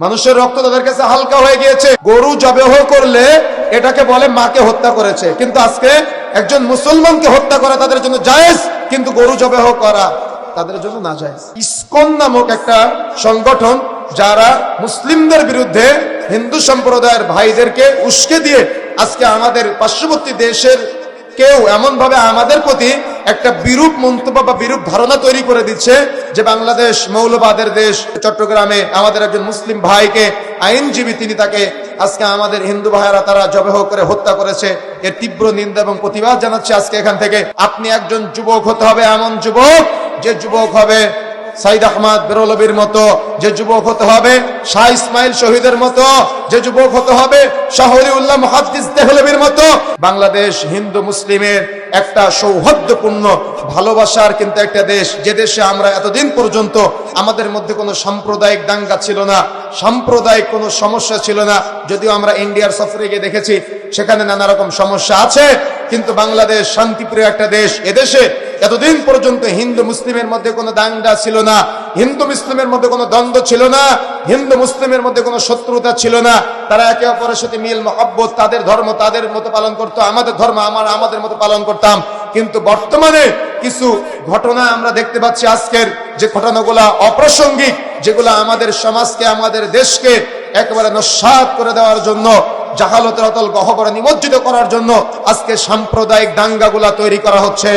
মানুষের রক্ত তাদের কাছে হালকা হয়ে গিয়েছে। গরু জবেহ করলে এটাকে বলে মাকে হত্যা করেছে। কিন্তু আজকে একজন মুসলমানকে হত্যা করা তাদের জন্য জায়েজ, কিন্তু গরু জবেহ করা তাদের জন্য না জায়েজ। ইসকন নামক একটা সংগঠন যারা মুসলিমদের বিরুদ্ধে হিন্দু সম্প্রদায়ের ভাইদেরকে উস্কে দিয়ে আজকে আমাদের পার্শ্ববর্তী দেশের কেউ এমন ভাবে আমাদের প্রতি একটা বিরূপ মন্তব্য বা বিরূপ ধারণা তৈরি করে দিচ্ছে যে বাংলাদেশ মৌলবাদের দেশ, চট্টগ্রামে আমাদের একজন মুসলিম ভাইকে আইনজীবী তিনি তাকে আজকে আমাদের হিন্দু ভাইয়েরা তারা জবেহ করে হত্যা করেছে। এর তীব্র নিন্দা এবং প্রতিবাদ জানাচ্ছে আজকে এখান থেকে। আপনি একজন যুবক হতে হবে এমন যুবক যে যুবক হবে সাইদ আহমদ বেরলবির মতো যে যুবক হতে হবে, শাহ ইসমাইল শহীদের মতো যে যুবক হতে হবে শাহরি উল্লাহ মহাদ্দিস দেহলবির মতো। বাংলাদেশ হিন্দু মুসলিমের একটা সৌহার্দ্যপূর্ণ, ভালোবাসার কিন্তু একটা দেশ। যে দেশে আমরা এতদিন পর্যন্ত আমাদের মধ্যে কোনো সাম্প্রদায়িক দাঙ্গা ছিল না, সাম্প্রদায়িক কোনো সমস্যা ছিল না। যদিও আমরা ইন্ডিয়ার সফরে গিয়ে দেখেছি, সেখানে নানা রকম সমস্যা আছে। কিন্তু বাংলাদেশ শান্তিপ্রিয় একটা দেশ। এদেশে এতদিন পর্যন্ত হিন্দু মুসলিমের মধ্যে কোনো দাঙ্গা ছিল না, হিন্দু মুসলিমের মধ্যে কোনো দ্বন্দ্ব ছিল না, হিন্দু মুসলিমের মধ্যে কোনো শত্রুতা ছিল না। তারা একে অপরের সাথে মিল, মহব্বত, তাদের ধর্ম, তাদের মতো পালন করতো, আমাদের ধর্ম আমার আমাদের মতো পালন করতাম। কিন্তু বর্তমানে কিছু ঘটনা আমরা দেখতে পাচ্ছি আজকের যে ঘটনাগুলা অপ্রাসঙ্গিক, যেগুলো আমাদের সমাজকে, আমাদের দেশকে একেবারে নস্বাত করে দেওয়ার জন্য, জাহালতের অতল গহবরে নিমজ্জিত করার জন্য আজকে সাম্প্রদায়িক দাঙ্গাগুলা তৈরি করা হচ্ছে।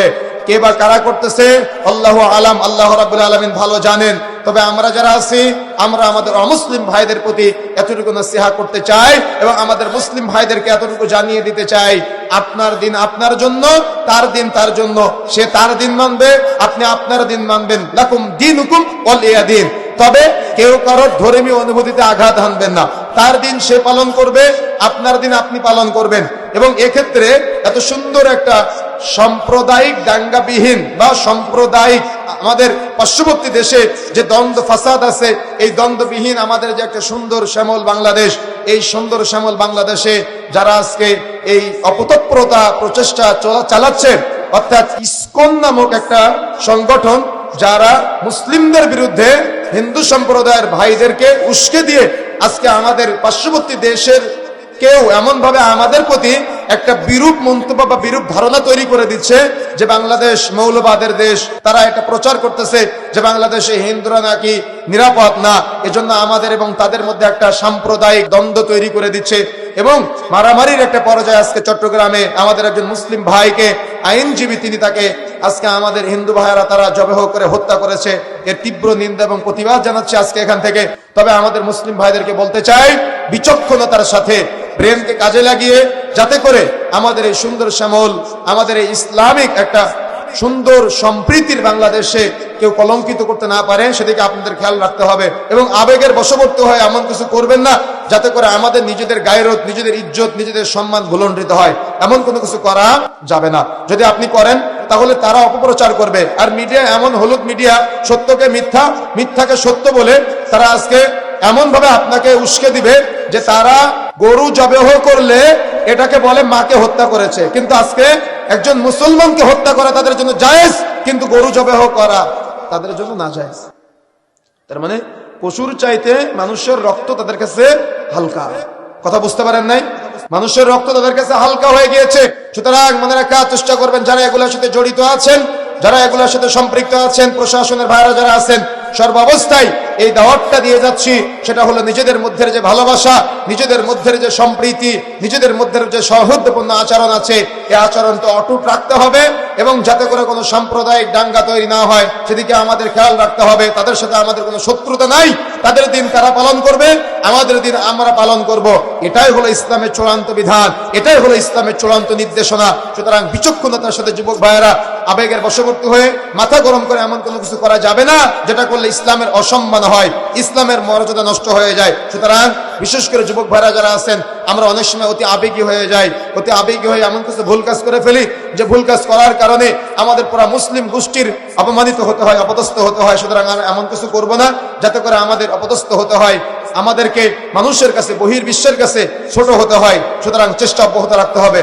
কে বা কারা করতেছে? আল্লাহ আলাম, আল্লাহ রাবুল আলমিন ভালো জানেন। তবে আমরা যারা আছি, আমরা আমাদের অমুসলিম ভাইদের প্রতি এতটুকু নসিহা করতে চাই এবং আমাদের মুসলিম ভাইদেরকে এতটুকু জানিয়ে দিতে চাই। আপনার দিন আপনার জন্য, তার দিন তার জন্য। সে তার দিন মানবে, আপনি আপনার দিন মানবেন। লাকুম দিন হুকুম অলিয়া দিন তবে কেউ কারোর ধর্মীয় অনুভূতিতে আঘাত হানবেন না। তার দিন সে পালন করবে, আপনার দিন আপনি পালন করবেন। এবং এক্ষেত্রে এত সুন্দর একটা সাম্প্রদায়িক দাঙ্গাবিহীন বা সাম্প্রদায়িক আমাদের পার্শ্ববর্তী দেশে যে দ্বন্দ্ব, ফাসাদ আছে, এই দ্বন্দ্ববিহীন আমাদের যে একটা সুন্দর শ্যামল বাংলাদেশ, এই সুন্দর শ্যামল বাংলাদেশে যারা আজকে এই অপতৎপরতা প্রচেষ্টা চলা- চালাচ্ছে, অর্থাৎ ইসকন নামক একটা সংগঠন যারা মুসলিমদের বিরুদ্ধে হিন্দু সম্প্রদায়ের ভাইদেরকে উস্কে দিয়ে আজকে আমাদের পার্শ্ববর্তী দেশের কেউ এমনভাবে আমাদের প্রতি একটা বিরূপ মন্তব্য বা বিরূপ ধারণা তৈরি করে দিচ্ছে যে বাংলাদেশ মৌলবাদের দেশ। তারা এটা প্রচার করতেছে যে বাংলাদেশে হিন্দুরা নাকি নিরাপদ না। এজন্য আমাদের এবং তাদের মধ্যে একটা সাম্প্রদায়িক দ্বন্দ্ব তৈরি করে দিচ্ছে। এবং মারামারির একটা পর্যায়ে আজকে চট্টগ্রামে আমাদের একজন মুসলিম ভাইকে আইনজীবী তিনি তাকে আজকে আমাদের হিন্দু ভাইয়েরা তারা জবেহ করে হত্যা করেছে। এর তীব্র নিন্দা এবং প্রতিবাদ জানাচ্ছে আজকে এখান থেকে। তবে আমাদের মুসলিম ভাইদেরকে বলতে চাই, বিচক্ষণতার সাথে ব্রেনকে কাজে লাগিয়ে যাতে করে আমাদের এই সুন্দর শ্যামল, আমাদের এই ইসলামিক একটা সুন্দর সম্প্রীতির বাংলাদেশে কেউ কলঙ্কিত করতে না পারে, সেদিকে আপনাদের খেয়াল রাখতে হবে। এবং আবেগের বশবর্তী হয় এমন কিছু করবেন না, যাতে করে আমাদের নিজেদের গায়রত, নিজেদের ইজ্জত, নিজেদের সম্মান ভুলণ্ডিত হয়। এমন কোনো কিছু করা যাবে না। যদি আপনি করেন, তাহলে তারা অপপ্রচার করবে। আর মিডিয়া এমন হলুদ মিডিয়া, সত্যকে মিথ্যা, মিথ্যাকে সত্য বলে তারা আজকে এমনভাবে আপনাকে উস্কে দিবে যে তারা গরু জবেহ করলে এটাকে বলে মাকে হত্যা করেছে। কিন্তু আজকে একজন মুসলমানকে হত্যা করা তাদের জন্য জায়েজ, কিন্তু গরু জবেহ করা তাদের জন্য না জায়েজ তার মানে পশুর চাইতে মানুষের রক্ত তাদের কাছে হালকা। কথা বুঝতে পারেন নাই? মানুষের রক্ত তাদের কাছে হালকা হয়ে গিয়েছে। সুতরাং মনে রাখার চেষ্টা করবেন, যারা এগুলোর সাথে জড়িত আছেন, যারা এগুলোর সাথে সম্পৃক্ত আছেন, প্রশাসনের ভাইরা যারা আছেন, সর্বাবস্থায় এই দাওয়াতটা দিয়ে যাচ্ছি, সেটা হলো নিজেদের মধ্যে যে ভালোবাসা, নিজেদের মধ্যে যে সম্প্রীতি, নিজেদের মধ্যে যে সৌহৃদ্যপূর্ণ আচরণ আছে এই আচরণ তো অটুট রাখতে হবে এবং যাতে করে কোনো সাম্প্রদায়িক দাঙ্গা তৈরি না হয়। সেদিকে আমাদের খেয়াল রাখতে হবে, তাদের সাথে আমাদের কোনো শত্রুতা নাই, তাদের দিন তারা পালন করবে? আমাদের দিন আমরা পালন করব। এটাই হলো ইসলামের চূড়ান্ত বিধান, এটাই হলো ইসলামের চূড়ান্ত নির্দেশনা। সুতরাং বিচক্ষণতার সাথে যুবক ভাইয়েরা আবেগের বশবর্তী হয়ে মাথা গরম করে এমন কোনো কিছু করা যাবে না, যেটা করলে ইসলামের অসম্মান হয়, ইসলামের মর্যাদা নষ্ট হয়ে যায়। সুতরাং বিশেষ করে যুবক ভাইরা যারা আছেন, আমরা অনেক সময় অতি আবেগী হয়ে যাই, অতি আবেগী হয়ে এমন কিছু ভুল কাজ করে ফেলি, যে ভুল কাজ করার কারণে আমাদের পুরা মুসলিম গোষ্ঠীর অপমানিত হতে হয়, অপদস্থ হতে হয়। সুতরাং আমরা এমন কিছু করব না, যাতে করে আমাদের অপদস্থ হতে হয়, আমাদেরকে মানুষের কাছে, বহির্বিশ্বের কাছে ছোট হতে হয়। সুতরাং চেষ্টা অব্যাহত রাখতে হবে।